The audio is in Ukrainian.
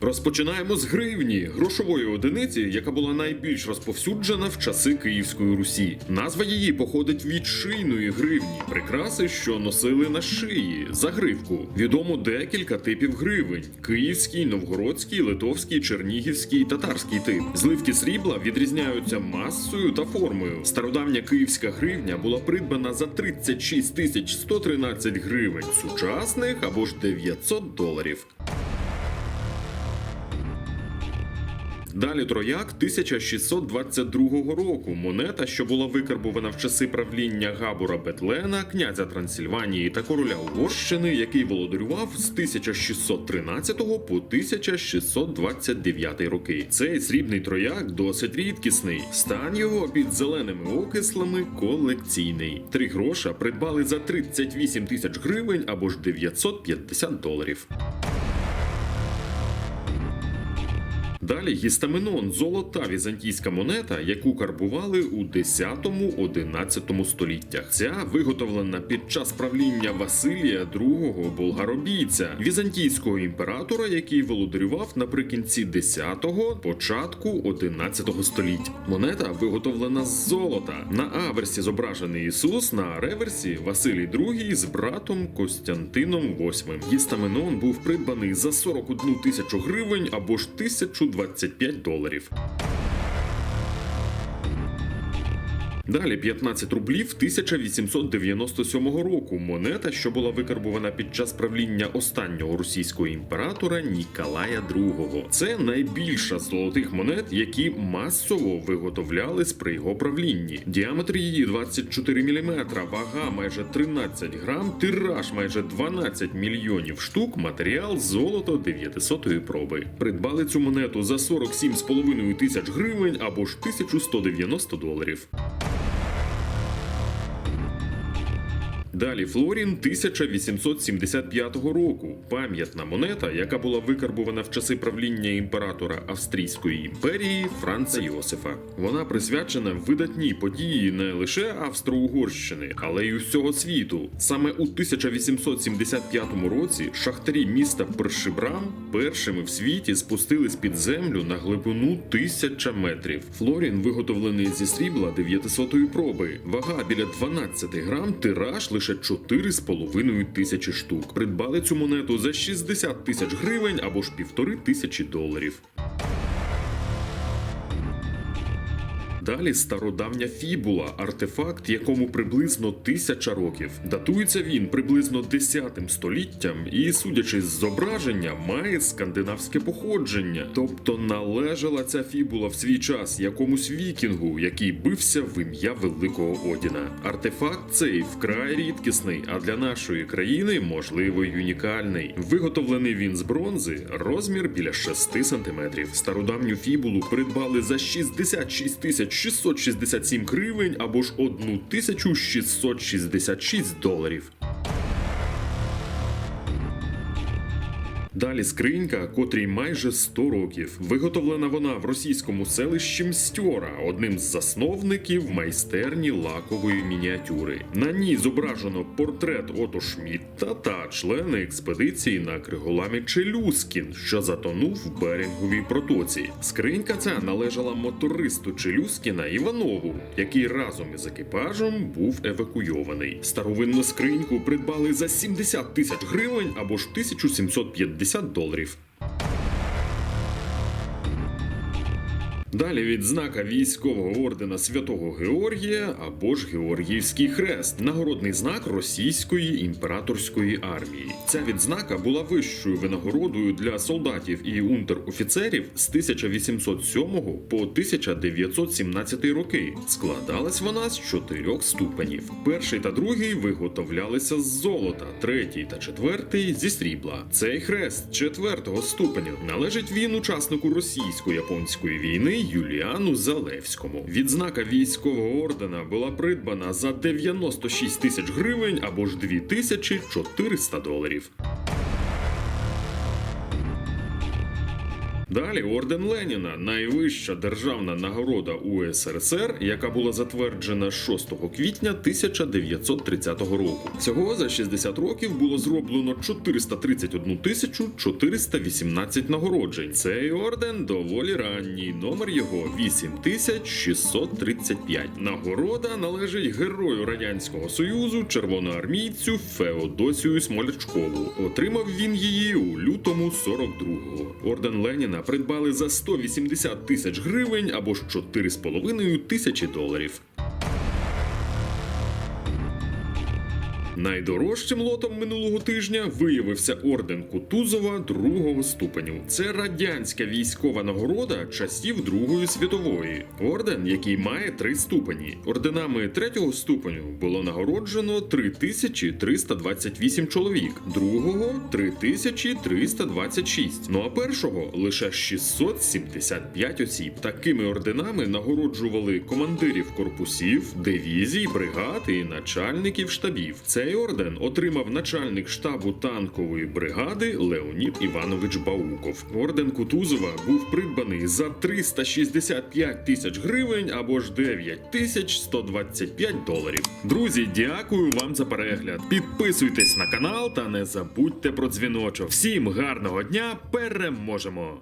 Розпочинаємо з гривні, грошової одиниці, яка була найбільш розповсюджена в часи Київської Русі. Назва її походить від шийної гривні, прикраси, що носили на шиї, загривку. Відомо декілька типів гривень: київський, новгородський, литовський, чернігівський, татарський тип. Зливки срібла відрізняються масою та формою. Стародавня київська гривня була придбана за 36 тисяч 113 гривень сучасних або ж 900 доларів. Далі трояк 1622 року. Монета, що була викарбувана в часи правління Габура Бетлена, князя Трансильванії та короля Угорщини, який володарював з 1613 по 1629 роки. Цей срібний трояк досить рідкісний. Стан його під зеленими окислами колекційний. Три гроша придбали за 38 тисяч гривень або ж 950 доларів. Далі гістаменон золота візантійська монета, яку карбували у 10-11 століттях. Ця виготовлена під час правління Василія II болгаробійця, візантійського імператора, який володарював наприкінці 10-го, початку 11 століття. Монета виготовлена з золота. На аверсі зображений Ісус, на реверсі Василій II з братом Костянтином VIII. Гістаменон був придбаний за 41 тисячу гривень або ж 1025 доларів. Далі 15 рублів 1897 року. Монета, що була викарбувана під час правління останнього російського імператора Ніколая II. Це найбільша з золотих монет, які масово виготовлялись при його правлінні. Діаметр її 24 мм, вага майже 13 грам, тираж майже 12 мільйонів штук, матеріал золото 900 проби. Придбали цю монету за 47,5 тисяч гривень або ж 1190 доларів. Далі Флорін 1875 року. Пам'ятна монета, яка була викарбувана в часи правління імператора Австрійської імперії Франца Йосифа. Вона присвячена видатній події не лише Австро-Угорщини, але й усього світу. Саме у 1875 році шахтарі міста Першибрам першими в світі спустились під землю на глибину тисяча метрів. Флорін виготовлений зі срібла 900 проби, вага біля 12 грам, тираж лише 4,5 тисячі штук. Придбали цю монету за 60 тисяч гривень або ж півтори тисячі доларів. Далі стародавня фібула, артефакт, якому приблизно тисяча років. Датується він приблизно 10 століттям і, судячи з зображення, має скандинавське походження. Тобто належала ця фібула в свій час якомусь вікінгу, який бився в ім'я Великого Одіна. Артефакт цей вкрай рідкісний, а для нашої країни можливо й унікальний. Виготовлений він з бронзи, розмір біля 6 сантиметрів. Стародавню фібулу придбали за 66 тисяч 667 гривень або ж 1666 доларів. Далі скринька, котрій майже 100 років. Виготовлена вона в російському селищі Мстьора, одним з засновників майстерні лакової мініатюри. На ній зображено портрет Ото Шмідта та члени експедиції на криголамі Челюскін, що затонув в Беринговій протоці. Скринька ця належала мотористу Челюскіна Іванову, який разом із екіпажем був евакуйований. Старовинну скриньку придбали за 70 тисяч гривень або ж 1750 доларів. Далі відзнака військового ордена Святого Георгія або ж Георгіївський хрест, нагородний знак російської імператорської армії. Ця відзнака була вищою винагородою для солдатів і унтер-офіцерів з 1807 по 1917 роки. Складалась вона з чотирьох ступенів. Перший та другий виготовлялися з золота, третій та четвертий зі срібла. Цей хрест четвертого ступеню належить він учаснику російсько-японської війни Юліану Залевському. Відзнака військового ордена була придбана за 96 тисяч гривень або ж 2400 доларів. Далі орден Леніна, найвища державна нагорода УСРСР, яка була затверджена 6 квітня 1930 року. Всього за 60 років було зроблено 431 тисячу 418 нагороджень. Цей орден доволі ранній. Номер його 8635. Нагорода належить герою радянського союзу, червоноармійцю Феодосію Смолячкову. Отримав він її у лютому 42-го. Орден Леніна придбали за 180 тисяч гривень або ж 4,5 тисячі доларів. Найдорожчим лотом минулого тижня виявився орден Кутузова другого ступеню. Це радянська військова нагорода часів Другої світової. Орден, який має три ступені. Орденами третього ступеню було нагороджено 3328 чоловік, другого 3326, ну а першого лише 675 осіб. Такими орденами нагороджували командирів корпусів, дивізій, бригад і начальників штабів. Цей орден отримав начальник штабу танкової бригади Леонід Іванович Бауков. Орден Кутузова був придбаний за 365 тисяч гривень або ж 9 тисяч 125 доларів. Друзі, дякую вам за перегляд. Підписуйтесь на канал та не забудьте про дзвіночок. Всім гарного дня! Переможемо!